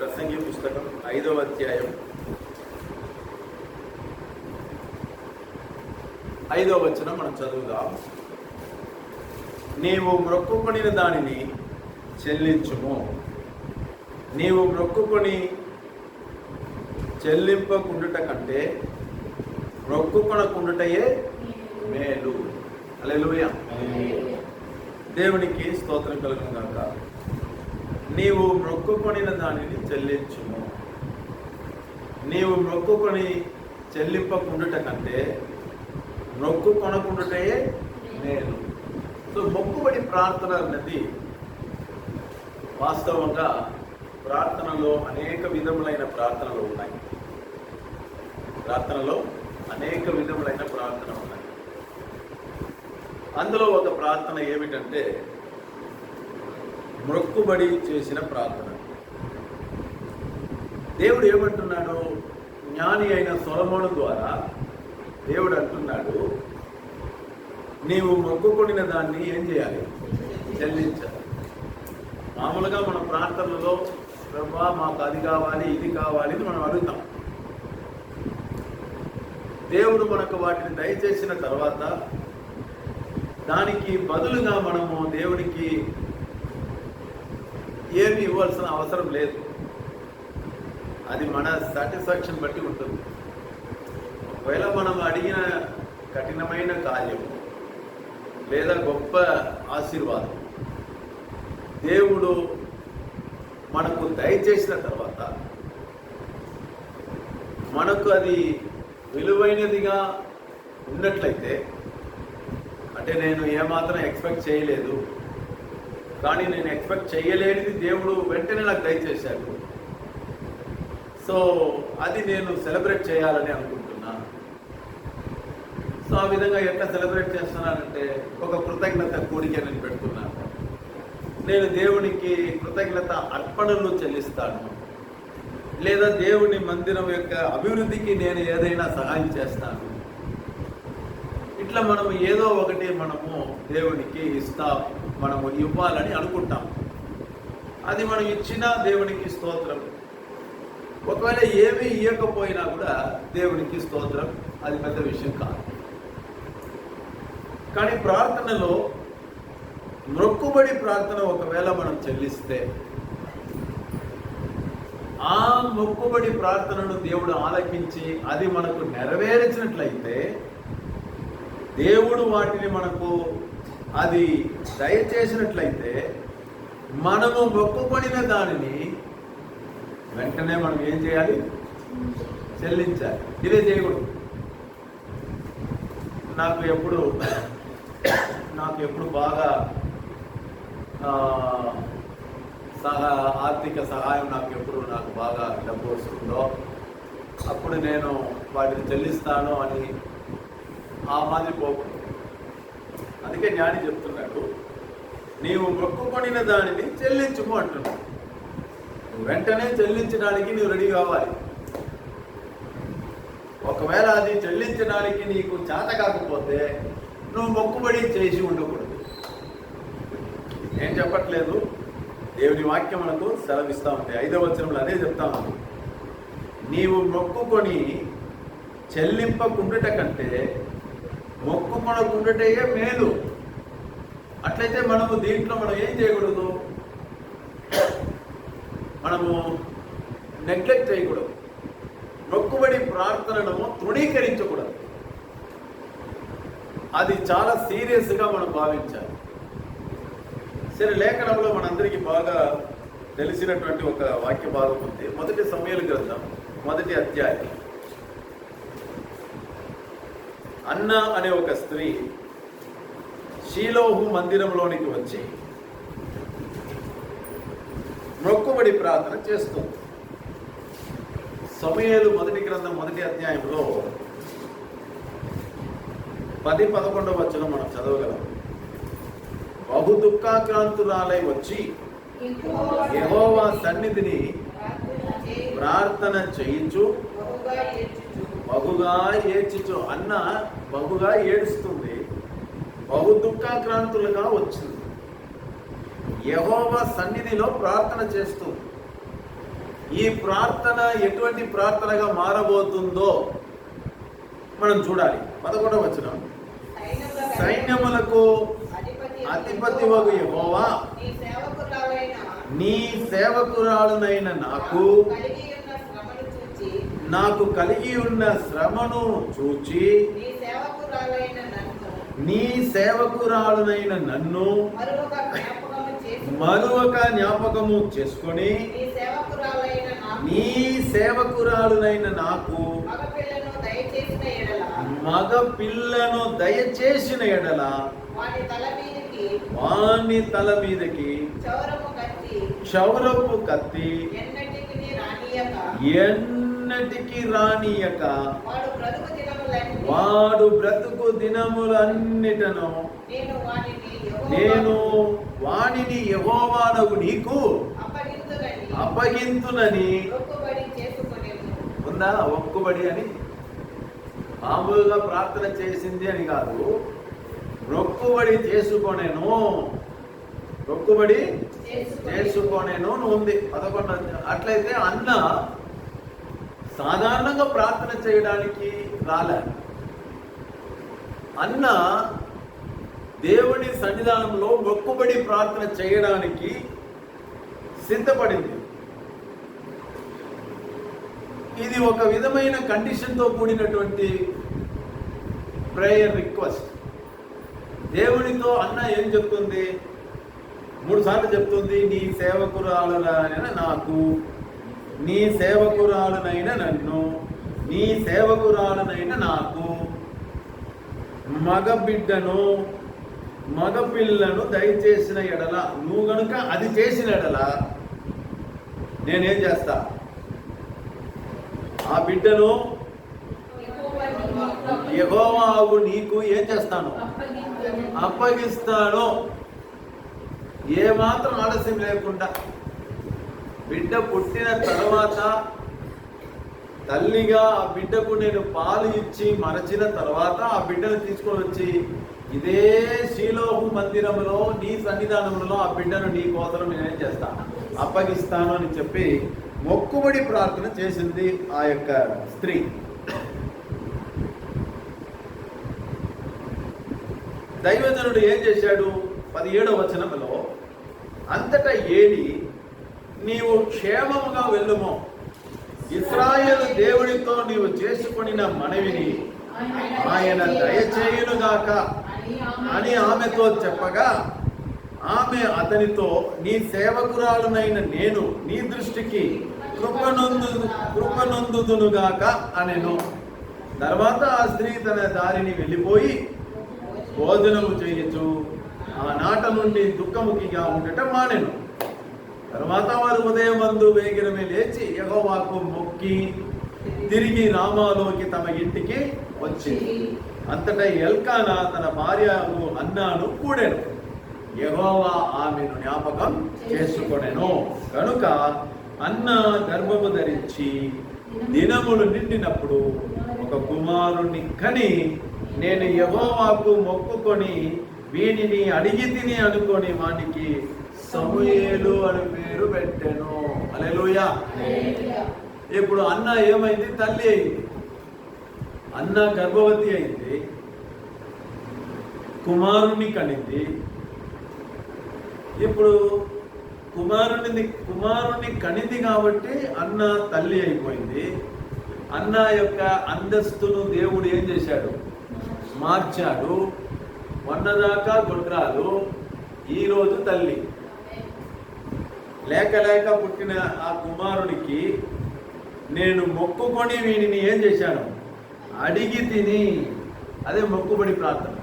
ప్రసంగి పుస్తకం ఐదవ అధ్యాయం. ఐదవ వచనం మనం చదువుదాం. నీవు మ్రొక్కుకొనిన దానిని చెల్లించుము. నీవు మ్రొక్కుకొని చెల్లింపకుండుట కంటే మ్రొక్కుకొనకుండుటయే మేలు. అలెలుయ దేవునికి స్తోత్రం కలుగును నీవు మ్రొక్కుకొనిన దానిని చెల్లించుము. నీవు మొక్కుకొని చెల్లింపకుండుట కంటే మొక్కు కొనకుండుటే నేను. సో మొక్కుబడి ప్రార్థన అన్నది వాస్తవంగా ప్రార్థనలో అనేక విధములైన ప్రార్థనలు ఉన్నాయి. ప్రార్థనలో అనేక విధములైన ప్రార్థన ఉన్నాయి. అందులో ఒక ప్రార్థన ఏమిటంటే మొక్కుబడి చేసిన ప్రార్థన. దేవుడు ఏమంటున్నాడు? జ్ఞాని అయిన సొలమోను ద్వారా దేవుడు అంటున్నాడు నీవు మొక్కుకొనిన దాన్ని ఏం చేయాలి? చెల్లించాలి. మామూలుగా మన ప్రార్థనలలో ప్రభా మాకు అది కావాలి ఇది కావాలి అని మనం అడుగుతాం. దేవుడు మనకు వాటిని దయచేసిన తర్వాత దానికి బదులుగా మనము దేవునికి ఏమి ఇవ్వాల్సిన అవసరం లేదు. అది మన సాటిస్ఫాక్షన్ బట్టి ఉంటుంది. ఒకవేళ మనం అడిగిన కఠినమైన కార్యం లేదా గొప్ప ఆశీర్వాదం దేవుడు మనకు దయచేసిన తర్వాత మనకు అది విలువైనదిగా ఉన్నట్లయితే అంటే నేను ఏమాత్రం ఎక్స్పెక్ట్ చేయలేదు కానీ నేను ఎక్స్పెక్ట్ చేయలేనిది దేవుడు వెంటనే నాకు దయచేశాడు. సో అది నేను సెలబ్రేట్ చేయాలని అనుకుంటున్నా. సో ఆ విధంగా ఎట్లా సెలబ్రేట్ చేస్తున్నానంటే ఒక కృతజ్ఞత కూడిక నేను పెడుతున్నాను. నేను దేవునికి కృతజ్ఞత అర్పణలు చెల్లిస్తాను. లేదా దేవుని మందిరం యొక్క అభివృద్ధికి నేను ఏదైనా సహాయం చేస్తాను. ఇట్లా మనము ఏదో ఒకటి మనము దేవునికి ఇస్తా మనము ఇవ్వాలని అనుకుంటాం. అది మనం ఇచ్చినా దేవునికి స్తోత్రం. ఒకవేళ ఏమీ ఇవ్వకపోయినా కూడా దేవునికి స్తోత్రం. అది పెద్ద విషయం కాదు. కానీ ప్రార్థనలో మొక్కుబడి ప్రార్థన ఒకవేళ మనం చెల్లిస్తే ఆ మొక్కుబడి ప్రార్థనను దేవుడు ఆలకించి అది మనకు నెరవేర్చినట్లయితే దేవుడు వాటిని మనకు అది దయచేసినట్లయితే మనము మొక్కుపడిన దానిని వెంటనే మనం ఏం చేయాలి? చెల్లించాలి. ఇదే చేయకూడదు. నాకు ఎప్పుడు నాకు ఎప్పుడు బాగా సహా ఆర్థిక సహాయం నాకు ఎప్పుడు నాకు బాగా డబ్బు వస్తుందో అప్పుడు నేను వాటిని చెల్లిస్తాను అని ఆ మాదిరి పోకూడదు అందుకే జ్ఞాని చెప్తున్నాడు నీవు మొక్కుకొనిన దానిని చెల్లించుము అంటున్నావు వెంటనే చెల్లించడానికి నువ్వు రెడీ కావాలి. ఒకవేళ అది చెల్లించడానికి నీకు చేత కాకపోతే నువ్వు మొక్కుబడి చేసి ఉండకూడదు. నేను చెప్పట్లేదు? దేవుని వాక్యం మనకు సెలవిస్తూ ఉంది ఐదవ వచనంలో అదే చెప్తా నీవు మొక్కుకొని చెల్లింపకుండుట కంటే మొక్కుకొనకుండుటయే మేలు. అట్లయితే మనము దీంట్లో మనం ఏం చేయకూడదు? మనము నెగ్లెక్ట్ చేయకూడదు. మొక్కుబడి ప్రార్థనను తృణీకరించకూడదు. అది చాలా సీరియస్గా మనం భావించాలి. సరే లేఖనంలో మనందరికీ బాగా తెలిసినటువంటి ఒక వాక్య భాగం ఉంది. మొదటి సమయాలు గ్రంథం మొదటి అధ్యాయం. అన్న అనే ఒక స్త్రీ షీలోహు మందిరంలోనికి వచ్చి మొక్కుబడి ప్రార్థన చేస్తుంది. సమయాలు మొదటి గ్రంథం మొదటి అధ్యాయంలో పది పదకొండవ వచ్చిన మనం చదవగలం. బహు దుఃఖాక్రాంతురాలై వచ్చి యహోవా సన్నిధిని ప్రార్థన చేయించు. బహుగా ఏడ్చుచు అన్న బహుగా ఏడుస్తుంది. బహు దుఃఖాక్రాంతులుగా వచ్చింది. యహోవా సన్నిధిలో ప్రార్థన చేస్తుంది. ఈ ప్రార్థన ఎటువంటి ప్రార్థనగా మారబోతుందో మనం చూడాలి. పదకొండవ వచనం. సైన్యములకు అధిపతి వగు యెహోవా. నీ సేవకురాలునైన నాకు కలిగి ఉన్న శ్రమను చూచి నాకు కలిగి ఉన్న శ్రమను చూచి నీ సేవకురాలునైన నన్ను మరొక జ్ఞాపకము చేసుకొని నీ సేవకురాలునైన నాకు మగ పిల్లను దయచేసిన ఎడల వాని తల మీదకి చౌరము కత్తి కత్తి ఎన్నటికి రానియక. వాడు బ్రతుకు దినములన్నిటను నేను వాణిని యహోవానగు నీకు అప్పగింతునని. ఉందా? ఒక్కుబడి అని? మామూలుగా ప్రార్థన చేసింది అని కాదు. రొక్కుబడి చేసుకొనేను. రొక్కుబడి చేసుకొనేను. ఉంది. పదకొండు అట్లయితే అన్న సాధారణంగా ప్రార్థన చేయడానికి రాలే. అన్న దేవుని సన్నిధానంలో మొక్కుబడి ప్రార్థన చేయడానికి సిద్ధపడింది. ఇది ఒక విధమైన కండిషన్తో కూడినటువంటి ప్రేయర్ రిక్వెస్ట్. దేవునితో అన్న ఏం చెప్తుంది? మూడు సార్లు చెప్తుంది నీ సేవకురాలైన నాకు నీ సేవకురాలనైన నన్ను నీ సేవకురాలనైన నాకు. మగబిడ్డను మగపిల్లను దయచేసిన ఎడల నువ్వు గనుక అది చేసిన ఎడల నేనేం చేస్తా? ఆ బిడ్డను యెహోవావు నీకు ఏం చేస్తాను? అప్పగిస్తాను. ఏమాత్రం ఆలస్యం లేకుండా బిడ్డ పుట్టిన తర్వాత తల్లిగా ఆ బిడ్డకు నేను పాలు ఇచ్చి మరచిన తర్వాత ఆ బిడ్డను తీసుకొని వచ్చి ఇదే శీలోహు మందిరంలో నీ సన్నిధానంలో ఆ బిడ్డను నీ కోసం నేనేం చేస్తా? అప్పగిస్తాను అని చెప్పి మొక్కుబడి ప్రార్థన చేసింది ఆ యొక్క స్త్రీ. దైవజనుడు ఏం చేశాడు? పదిహేడవ వచనంలో అంతటా ఏలి నీవు క్షేమముగా వెళ్ళుము. ఇస్రాయేలు దేవుడితో నీవు చేసుకొనిన మనవిని ఆయన దయచేయునుగాక. అని ఆమెతో చెప్పగా ఆమె అతనితో నీ సేవకురాలునైన నేను నీ దృష్టికి కృపనొందు కృపనొందుదునుగాక అనెను. తర్వాత ఆ స్త్రీ తన దారిని వెళ్ళిపోయి భోజనము చేయొచ్చు ఆ నాట నుండి దుఃఖముఖిగా ఉండటం మానెను. తర్వాత వారు ఉదయం మందు వేగిరమే లేచి యహోవాకు మొక్కి తిరిగి రామాలోకి తమ ఇంటికి వచ్చింది. అంతటా ఎల్కానా తన భార్యను అన్నాను కూడాను. యహోవా ఆమెను జ్ఞాపకం చేసుకొనెను. కనుక అన్న గర్భము ధరించి దినములు నిండినప్పుడు ఒక కుమారుణ్ణి కని నేను యహోవాకు మొక్కుకొని వీనిని అడిగి తిని అనుకొని వానికి సమూయేలు అని పేరు పెట్టాను. అలెలుయా ఇప్పుడు అన్న ఏమైంది? తల్లి అయింది. అన్న గర్భవతి అయింది. కుమారుణ్ణి కనింది. ఇప్పుడు కుమారుని కుమారుణ్ణి కనింది కాబట్టి అన్న తల్లి అయిపోయింది. అన్న యొక్క అంతస్తును దేవుడు ఏం చేశాడు? మార్చాడు. మొన్నదాకా గుండ్రాలు ఈరోజు తల్లి. లేక లేక పుట్టిన ఆ కుమారునికి నేను మొక్కుకొని వీనిని ఏం చేశాను? అడిగి తిని అదే మొక్కుబడి ప్రార్థన.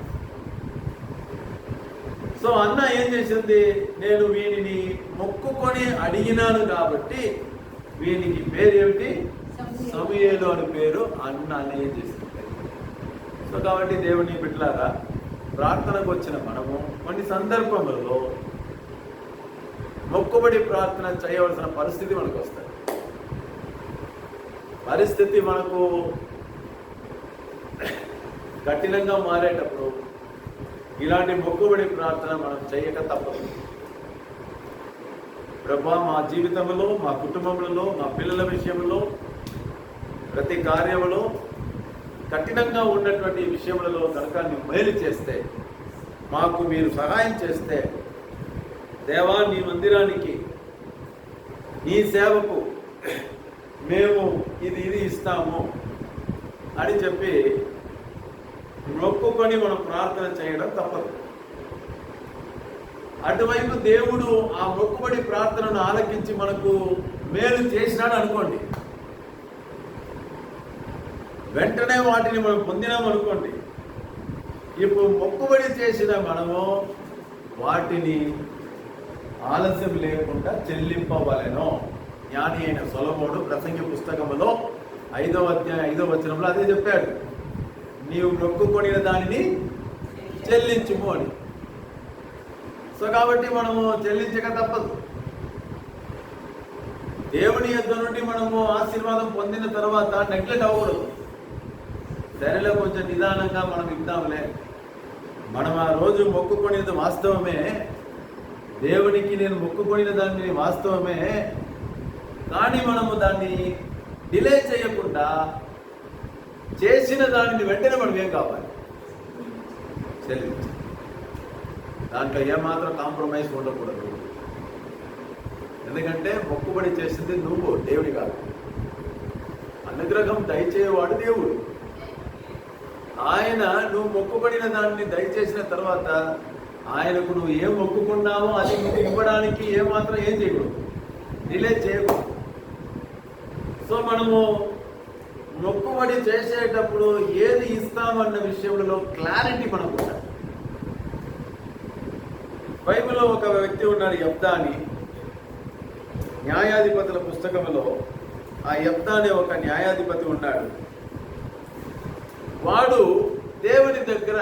సో అన్న ఏం చేసింది? నేను వీనిని మొక్కుకొని అడిగినాను కాబట్టి వీనికి పేరు ఏమిటి సమయలు అని పేరు. అన్న అని ఏం చేసింది? సో కాబట్టి దేవుని బిడ్డలారా ప్రార్థనకు వచ్చిన మనము కొన్ని సందర్భములలో మొక్కుబడి ప్రార్థన చేయవలసిన పరిస్థితి మనకు వస్తుంది పరిస్థితి మనకు కఠినంగా మారేటప్పుడు ఇలాంటి మొక్కుబడి ప్రార్థన మనం చేయక తప్పదు. ప్రభా మా జీవితంలో మా కుటుంబంలో మా పిల్లల విషయంలో ప్రతి కార్యములో కఠినంగా ఉన్నటువంటి విషయములలో కనుక మేలు చేస్తే మాకు మీరు సహాయం చేస్తే దేవా నీ మందిరానికి నీ సేవకు మేము ఇది ఇది ఇస్తాము అని చెప్పి మొక్కుకొని మనం ప్రార్థన చేయడం తప్పదు. అటువైపు దేవుడు ఆ మొక్కుబడి ప్రార్థనను ఆలకించి మనకు మేలు చేసినాడు అనుకోండి. వెంటనే వాటిని మనం పొందినాం అనుకోండి. ఇప్పుడు మొక్కుబడి చేసిన మనము వాటిని ఆలస్యం లేకుండా చెల్లింపవలెను. జ్ఞాని అయిన సొలమోడు ప్రసంగి పుస్తకములో ఐదవ అధ్యాయ ఐదవ వచనంలో అదే చెప్పాడు. నీవు నొక్కుకొనిన దానిని చెల్లించుము అని. సో కాబట్టి మనము చెల్లించక తప్పదు. దేవుని యొద్ద నుండి మనము ఆశీర్వాదం పొందిన తర్వాత నెగ్లెట్ అవ్వకూడదు. సరేలో కొంచెం నిదానంగా మనం ఇద్దాంలే మనం ఆ రోజు మొక్కుకొనేది వాస్తవమే. దేవునికి నేను మొక్కుకొనిన దాన్ని వాస్తవమే కానీ మనము దాన్ని డిలే చేయకుండా చేసిన దానిని వెంటనే మనం ఏం కావాలి? చెల్లించాలి. దాంట్లో ఏమాత్రం కాంప్రమైజ్ ఉండకూడదు. ఎందుకంటే మొక్కుబడి చేసింది నువ్వు దేవుడి కాదు. అనుగ్రహం దయచేవాడు దేవుడు. ఆయన నువ్వు మొక్కుబడిన దాన్ని దయచేసిన తర్వాత ఆయనకు నువ్వు ఏం ఒప్పుకున్నావో అది నీకు ఇవ్వడానికి ఏమాత్రం ఏం చేయకూడదు. డిలే చేయకూడదు. సో మనము మొక్కుబడి చేసేటప్పుడు ఏది ఇస్తామన్న విషయంలో క్లారిటీ మనకు ఉండాలి. బైబిల్లో ఒక వ్యక్తి ఉన్నాడు యబ్దా అని న్యాయాధిపతుల పుస్తకంలో ఆ యబ్దా అనే ఒక న్యాయాధిపతి ఉన్నాడు. వాడు దేవుని దగ్గర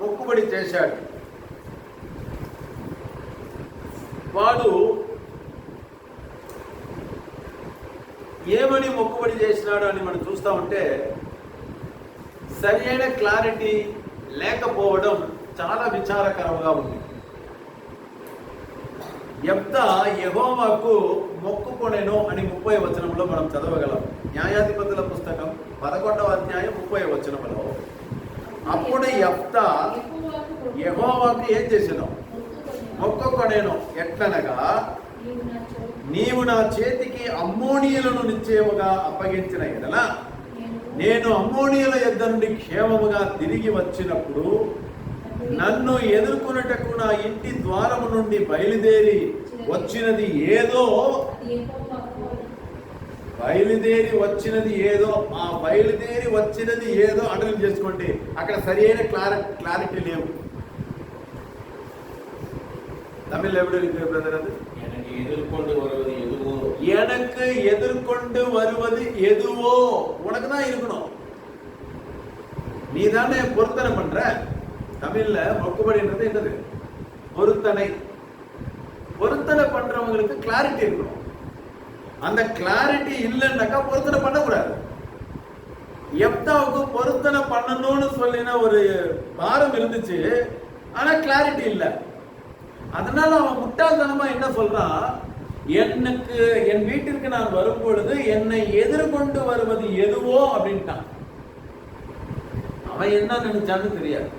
మొక్కుబడి చేశాడు. వాడు ఏమని మొక్కుబడి చేసినాడు అని మనం చూస్తా ఉంటే సరైన క్లారిటీ లేకపోవడం చాలా విచారకరంగా ఉంది. ఎంత యహోవాకు మొక్కుకొనెను అని ముప్పై వచనంలో మనం చదవగలం. న్యాయాధిపతుల పుస్తకం పదకొండవ అధ్యాయం ముప్పై వచనంలో అప్పుడు యఫ్త యహోవాకు ఏం చేసినాం మొక్కుకొనేను ఎట్లనగా నీవు నా చేతికి అమ్మోనియలను నిశ్చయముగా అప్పగించిన ఎడల నేను అమ్మోనియల యొద్ద నుండి క్షేమముగా తిరిగి వచ్చినప్పుడు నన్ను ఎదుర్కొనుటకు నా ఇంటి ద్వారము నుండి బయలుదేరి వచ్చినది ఏదో బయలుదేరి వచ్చినది ఏదో ఆ బయలుదేరి వచ్చినది ఏదో అటెండ్ చేసుకోండి. అక్కడ సరైన క్లారి క్లారిటీ లేవు. தமிழ் எப்படி இருக்கு பிரதர் அது? எனக்கு எதிர்கொண்டு வருவது எதுவோ. எனக்கு எதிர்கொண்டு வருவது எதுவோ. உனக்கு தான் இருக்கணும். நீ தானே பொருத்தனை பண்ற. தமிழ்ல மொக்குபடின்றது என்னது? பொருத்தனை. பொருத்தனை பண்றவங்களுக்கு கிளாரிட்டி இருக்கணும். அந்த கிளாரிட்டி இல்லைன்னாக்கா பொருத்தனை பண்ணக்கூடாது. எப்தாவுக்கு பொருத்தனை பண்ணணும்னு சொல்லின ஒரு பாரம் இருந்துச்சு ஆனா கிளாரிட்டி இல்லை. அதனால அவன் முட்டாள்தனமா என்ன சொல்றான் எனக்கு என் வீட்டிற்கு நான் வரும் பொழுது என்னை எதிர்கொண்டு வருவது எதுவோ அப்படின்ட்டான். அவன் என்ன நினைச்சான்னு தெரியாது.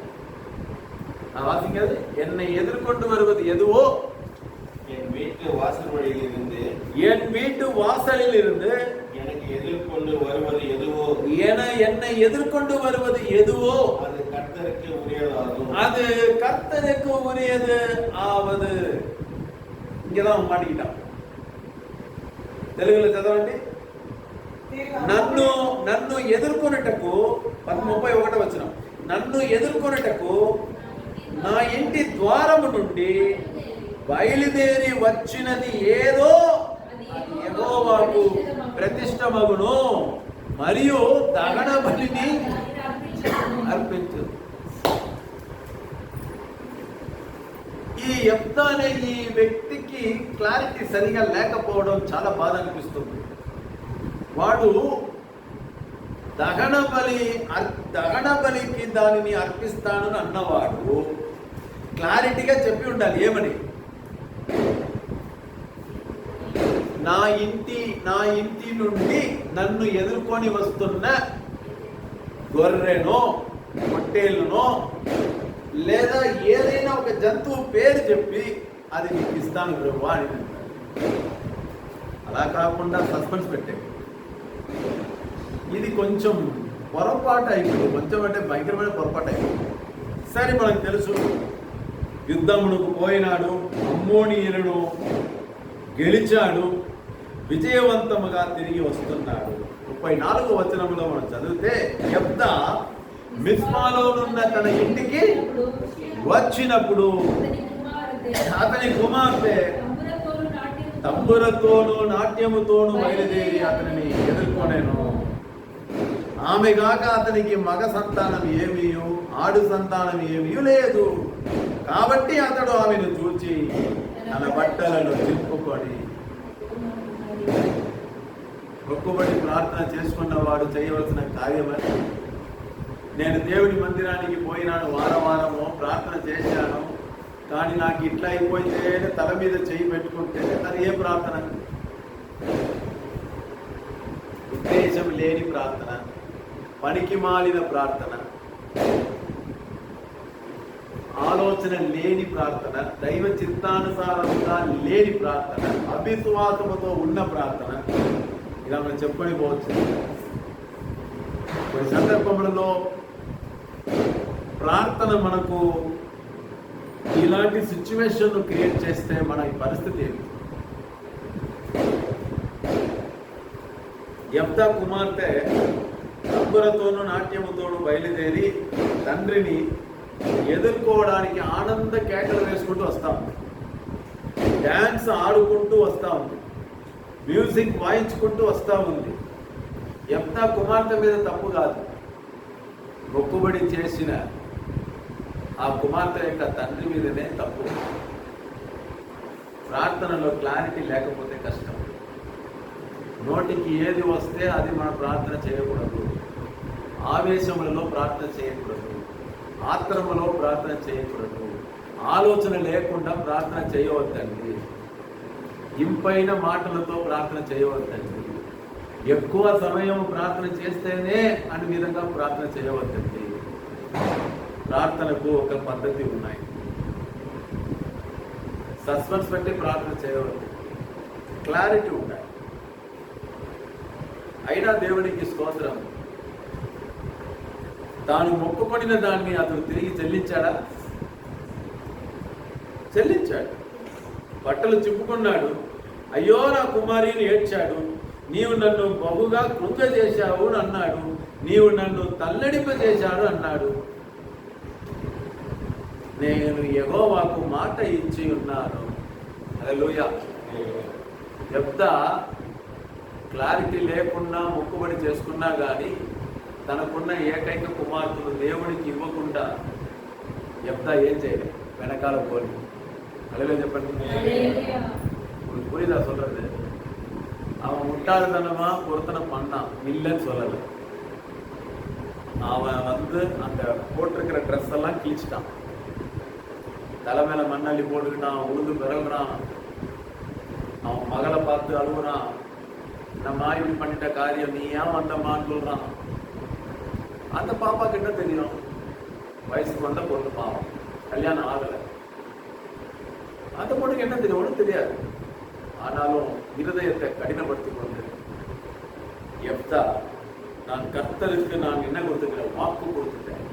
நான் வாசிக்கிறது என்னை எதிர்கொண்டு வருவது எதுவோ என் வீட்டு வாசல் வழியில் இருந்து என் வீட்டு வாசலில் இருந்து எனக்கு எதிர்கொண்டு வருவது எதுவோ என என்னை எதிர்கொண்டு வருவது எதுவோ அது கர்த்தருக்கு உரியது ஆவது இங்கதான் அவன் மாட்டிக்கிட்டான் తెలుగులో చదవండి నన్ను నన్ను ఎదుర్కొనుటకు పది ముప్పై ఒకటి వచ్చిన నన్ను ఎదుర్కొనుటకు నా ఇంటి ద్వారము నుండి బయలుదేరి వచ్చినది ఏదో అది యెహోవాకు ప్రతిష్టమగును మరియు దహన బలిని అర్పించు ఈ యెఫ్త అనే ఈ వ్యక్తికి క్లారిటీ సరిగా లేకపోవడం చాలా బాధ అనిపిస్తుంది. వాడు దహన బలి దహన బలికి దానిని అర్పిస్తానని అన్నవాడు క్లారిటీగా చెప్పి ఉండాలి ఏమని? నా ఇంటి నా ఇంటి నుండి నన్ను ఎదుర్కొని వస్తున్న గొర్రెనో పొట్టేలునో లేదా ఏదైనా ఒక జంతువు పేరు చెప్పి అది నీకు ఇస్తాను ప్రభు అని అలా కాకుండా సస్పెన్స్ పెట్టే. ఇది కొంచెం పొరపాటు అయిపోయింది. కొంచెం అంటే భయంకరమైన పొరపాటు అయిపోయింది. సరే మనకు తెలుసు. యుద్ధమునకు పోయినాడు. అమ్మోనియులను గెలిచాడు. విజయవంతముగా తిరిగి వస్తున్నాడు. ముప్పై నాలుగు వచనంలో మనం చదివితే శబ్ద మిస్మాలో ఉన్న తన ఇంటికి వచ్చినప్పుడు అతని కుమార్తె తంబురతోనూ నాట్యముతోనూ బయలుదేరి అతనిని ఎదుర్కొనేను. ఆమె కాక అతనికి మగ సంతానం ఏమీ ఆడు సంతానం ఏమీ లేదు. కాబట్టి అతడు ఆమెను చూచి తన బట్టలను తిప్పుకొని మొక్కుబడి ప్రార్థన చేసుకున్న వాడు చేయవలసిన కార్యమని నేను దేవుడి మందిరానికి పోయినాను వారం వారము ప్రార్థన చేశాను. కానీ నాకు ఇట్లా అయిపోతే తల మీద చేయి పెట్టుకుంటే తను ఏ ప్రార్థన? ఉద్దేశం లేని ప్రార్థన పనికి మాలిన ప్రార్థన ఆలోచన లేని ప్రార్థన దైవ చిత్తానుసారంగా లేని ప్రార్థన అవిశ్వాసముతో ఉన్న ప్రార్థన. ఇలా మనం చెప్పుకొని పోవచ్చు. కొన్ని సందర్భములలో ప్రార్థన మనకు ఇలాంటి సిచ్యువేషన్ క్రియేట్ చేస్తే మన ఈ పరిస్థితి ఏంటి? యప్తా కుమార్తె తంబురతోనూ నాట్యముతోనూ బయలుదేరి తండ్రిని ఎదుర్కోవడానికి ఆనంద కేకలు వేసుకుంటూ వస్తా ఉంది. డ్యాన్స్ ఆడుకుంటూ వస్తూ ఉంది. మ్యూజిక్ వాయించుకుంటూ వస్తా ఉంది. ఎంత కుమార్తె మీద తప్పు కాదు. మొక్కుబడి చేసిన ఆ కుమార్తె యొక్క తండ్రి మీదనే తప్పు. ప్రార్థనలో క్లారిటీ లేకపోతే కష్టం. నోటికి ఏది వస్తే అది మనం ప్రార్థన చేయకూడదు. ఆవేశములలో ప్రార్థన చేయకూడదు. ఆత్రములో ప్రార్థన చేయకూడదు. ఆలోచన లేకుండా ప్రార్థన చేయవద్దండి. ఇంపైన మాటలతో ప్రార్థన చేయవద్దండి. ఎక్కువ సమయం ప్రార్థన చేస్తేనే అన్ని విధంగా ప్రార్థన చేయవద్దండి. ప్రార్థనకు ఒక పద్ధతి ఉన్నాయి. సస్పెన్స్ పెట్టి ప్రార్థన చేయవద్దు. క్లారిటీ ఉండాలి. అయినా దేవునికి స్తోత్రం. తాను మొక్కుపడిన దాన్ని అతను తిరిగి చెల్లించాడా? చెల్లించాడు. బట్టలు చిప్పుకున్నాడు. అయ్యో నా కుమారిని ఏడ్చాడు. నీవు నన్ను బహుగా కృంగ చేశావు అని అన్నాడు. నీవు నన్ను తల్లడిపజేశాడు అన్నాడు. నేను యెహోవాకు మాట ఇచ్చి ఉన్నాను హల్లెలూయా చెప్తా క్లారిటీ లేకుండా మొక్కుబడి చేసుకున్నా కానీ తనకున్న ఏకైక కుమార్తెను దేవుడికి ఇవ్వకుండా చెప్తా ఏం చేయలేదు వెనకాల పోలి అలలే చెప్పండి உங்களுக்கு புரியுதா சொல்றது அவன் முட்டாள்தனமா பொருத்தனை பண்ணான் இல்லைன்னு சொல்லலை அவன் வந்து அந்த போட்டிருக்கிற ட்ரெஸ் எல்லாம் கிழிச்சிட்டான் தலை மேல மண்ணள்ளி போட்டுக்கிட்டான் உளுந்து பிறகுறான் அவன் மகளை பார்த்து அழுகுறான் நம்ம இப்படி பண்ணிட்ட காரியம் நீ ஏன் வந்தம்மான்னு சொல்றான். அந்த பாப்பா என்ன தெரியும். வயசுக்கு வந்த பொண்ணு பாவம். கல்யாணம் ஆகலை. அந்த பொண்ணுக்கு என்ன தெரியும்? ஒன்றும் தெரியாது. ஆனாலும் இருதயத்தை கடினப்படுத்தி கொண்டு எப்தா நான் கர்த்தருக்கு நான் என்ன கொடுத்துக்கிறேன் வாக்கு கொடுத்துட்டேன்.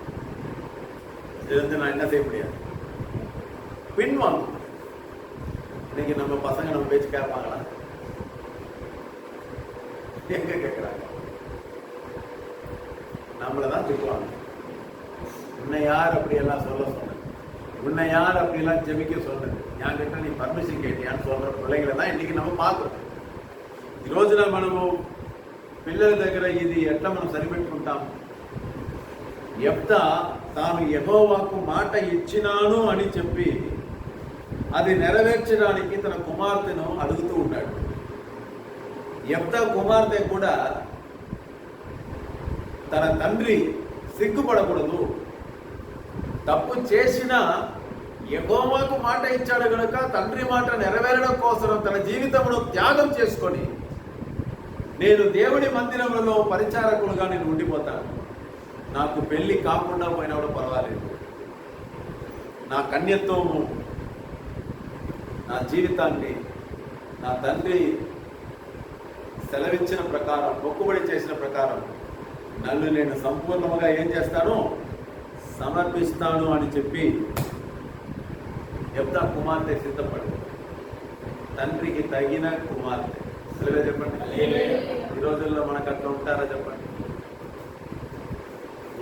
இது வந்து நான் என்ன செய்ய முடியாது பின்வாங்க இன்னைக்கு நம்ம பசங்க நம்ம பேச்சு கேட்பாங்களா எங்க கேட்குறாங்க நம்மளை தான் திட்டுவாங்க உன்னை யார் அப்படி எல்லாம் சொல்ல சொன்னது உன்னை யார் அப்படி எல்லாம் ஜெபிக்க சொன்னது என்கிட்ட நீ பர்மிஷன் கேட்டியான்னு சொல்கிற பிள்ளைங்களை தான் இன்னைக்கு நம்ம பார்க்குறோம் ఈరోజున మనము పిల్లల దగ్గర ఇది ఎట్లా మనం సరిపెట్టుకుంటాం ఎప్త తాను ఎగోవాకు மாட்டை இச்சினானும் అని செப்பி అది నెరవేర్చడానికి తన కుమార్తెను అడుగుతూ ఉన్నాడు ఎప్తా కుమార్తె కూడా తన తండ్రి సిగ్గుపడకూడదు. తప్పు చేసిన యెహోవాకు మాట ఇచ్చాడు గనుక తండ్రి మాట నెరవేరడం కోసం తన జీవితమును త్యాగం చేసుకొని నేను దేవుడి మందిరంలో పరిచారకులుగా నేను ఉండిపోతాను. నాకు పెళ్ళి కాకుండా పోయినా కూడా పర్వాలేదు. నా కన్యత్వము నా జీవితాన్ని నా తండ్రి సెలవిచ్చిన ప్రకారం మొక్కుబడి చేసిన ప్రకారం నన్ను నేను సంపూర్ణముగా ఏం చేస్తాను? సమర్పిస్తాను అని చెప్పి చెప్తా కుమార్తె సిద్ధపడి తండ్రికి తగిన కుమార్తె. సరిగా చెప్పండి. ఈ రోజుల్లో మనకు అట్లా ఉంటారా చెప్పండి?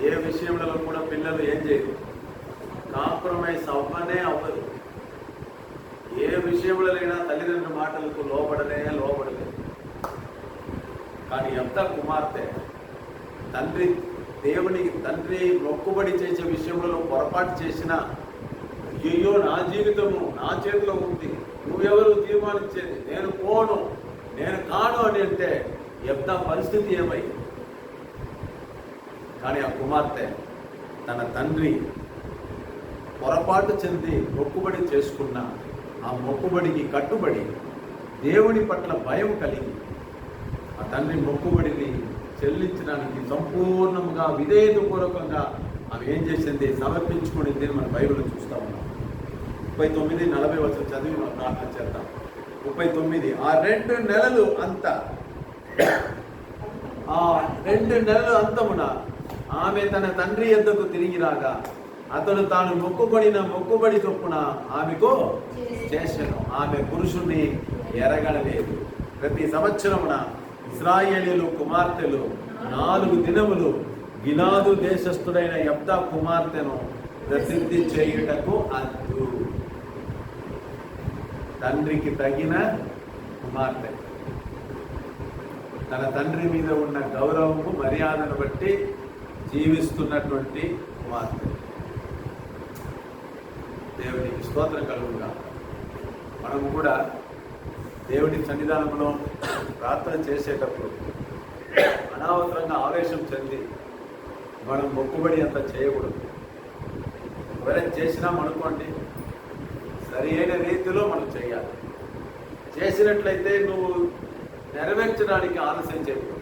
ఏ విషయంలో కూడా పిల్లలు ఏం చేయరు. కాంప్రమైజ్ అవ్వనే అవ్వదు. ఏ విషయంలో తల్లిదండ్రుల మాటలకు లోబడలే లోబడలేదు. కానీ ఎంత కుమార్తె తండ్రి దేవునికి తండ్రి మొక్కుబడి చేసే విషయంలో పొరపాటు చేసినా అయ్యో నా జీవితము నా చేతిలో ఉంది. నువ్వెవరు తీర్మానించేది? నేను పోను నేను కాను అని అంటే ఎంత పరిస్థితి ఏమై? కానీ ఆ కుమార్తె తన తండ్రి పొరపాటు చెంది మొక్కుబడి చేసుకున్న ఆ మొక్కుబడికి కట్టుబడి దేవుని పట్ల భయం కలిగి ఆ తండ్రి మొక్కుబడిని చెల్లించడానికి సంపూర్ణంగా విధేయతపూర్వకంగా ఆమె ఏం చేసింది? సమర్పించుకునింది అని మన బైబిల్ చూస్తూ ఉన్నాం. ముప్పై తొమ్మిది నలభై వచ్చిన చదివి మనం ప్రార్థన చేద్దాం. ముప్పై తొమ్మిది ఆ రెండు నెలలు అంత. ఆ రెండు నెలలు అంతమున ఆమె తన తండ్రి ఎద్దకు తిరిగి రాగా అతడు తాను మొక్కుబడిన మొక్కుబడి చొప్పున ఆమెకు చేశాను ఆమె పురుషుణ్ణి ఎరగడలేదు. ప్రతి సంవత్సరమున ఇస్రాయేలీలు కుమార్తెలు నాలుగు దినములు గిలాదు దేశస్థుడైన యబ్దా కుమార్తెను ప్రసిద్ధి చేయుటకు అద్దు తండ్రికి తగిన కుమార్తె. తన తండ్రి మీద ఉన్న గౌరవము మర్యాదను బట్టి జీవిస్తున్నటువంటి కుమార్తె. దేవునికి స్తోత్రం కలుగుగా మనము కూడా దేవుడి సన్నిధానంలో ప్రార్థన చేసేటప్పుడు అనవసరంగా ఆవేశం చెంది మనం మొక్కుబడి అంత చేయకూడదు. ఎవరైనా చేసినాం అనుకోండి సరి అయిన రీతిలో మనం చేయాలి. చేసినట్లయితే నువ్వు నెరవేర్చడానికి ఆలస్యం చేయకూడదు.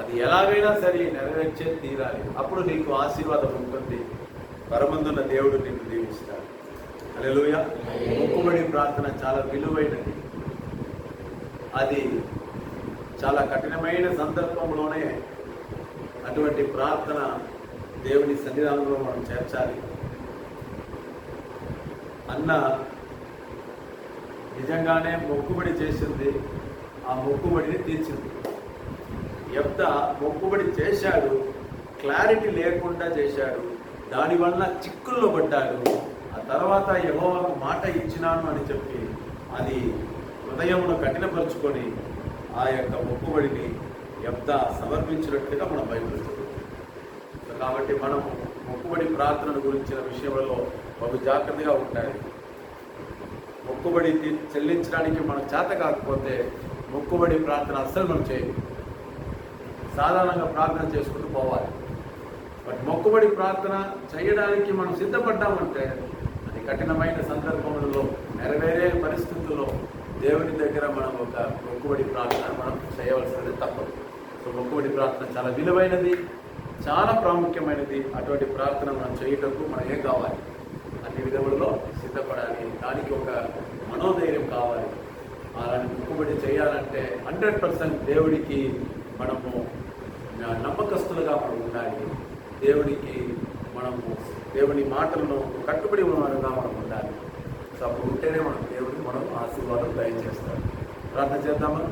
అది ఎలాగైనా సరే నెరవేర్చే తీరాలి. అప్పుడు నీకు ఆశీర్వాదం ఉంటుంది. పరమందున్న దేవుడు నిన్ను దీవిస్తాడు. అలెలుయ మొక్కుబడి ప్రార్థన చాలా విలువైనది. అది చాలా కఠినమైన సందర్భంలోనే అటువంటి ప్రార్థన దేవుని సన్నిధానంలో మనం చేర్చాలి. అన్న నిజంగానే మొక్కుబడి చేసింది ఆ మొక్కుబడిని తీర్చింది. ఎంత మొక్కుబడి చేశాడు క్లారిటీ లేకుండా చేశాడు. దానివల్ల చిక్కుల్లో పడ్డాడు. ఆ తర్వాత యహోవాకు మాట ఇచ్చినాను అని చెప్పి అది హృదయమును కఠినపరుచుకొని ఆ యొక్క మొక్కుబడిని ఎంత సమర్పించినట్లుగా మన బైబిల్ కాబట్టి మనం మొక్కుబడి ప్రార్థన గురించిన విషయంలో బహు జాగ్రత్తగా ఉండాలి. మొక్కుబడి చెల్లించడానికి మనం చేత కాకపోతే మొక్కుబడి ప్రార్థన అస్సలు మనం చేయం సాధారణంగా ప్రార్థన చేసుకుంటూ పోవాలి. బట్ మొక్కుబడి ప్రార్థన చేయడానికి మనం సిద్ధపడ్డామంటే అది కఠినమైన సందర్భంలో నెరవేరే పరిస్థితుల్లో దేవుని దగ్గర మనం ఒక మొక్కుబడి ప్రార్థన మనం చేయవలసినది తప్పదు. సో మొక్కుబడి ప్రార్థన చాలా విలువైనది చాలా ప్రాముఖ్యమైనది. అటువంటి ప్రార్థన మనం చేయటకు మనం ఏం కావాలి? అన్ని విధములలో సిద్ధపడాలి. దానికి ఒక మనోధైర్యం కావాలి. అలాంటి మొక్కుబడి చేయాలంటే హండ్రెడ్ పర్సెంట్ దేవుడికి మనము నమ్మకస్తులుగా మనం ఉండాలి. దేవునికి మనము దేవుని మాటలను కట్టుబడి ఉన్నవారుగా మనం ఉండాలి. సో అప్పుడు ఉంటేనే మనం దేవుడికి మనం ఆశీర్వాదం దయచేస్తాం ప్రార్థన చేద్దామా?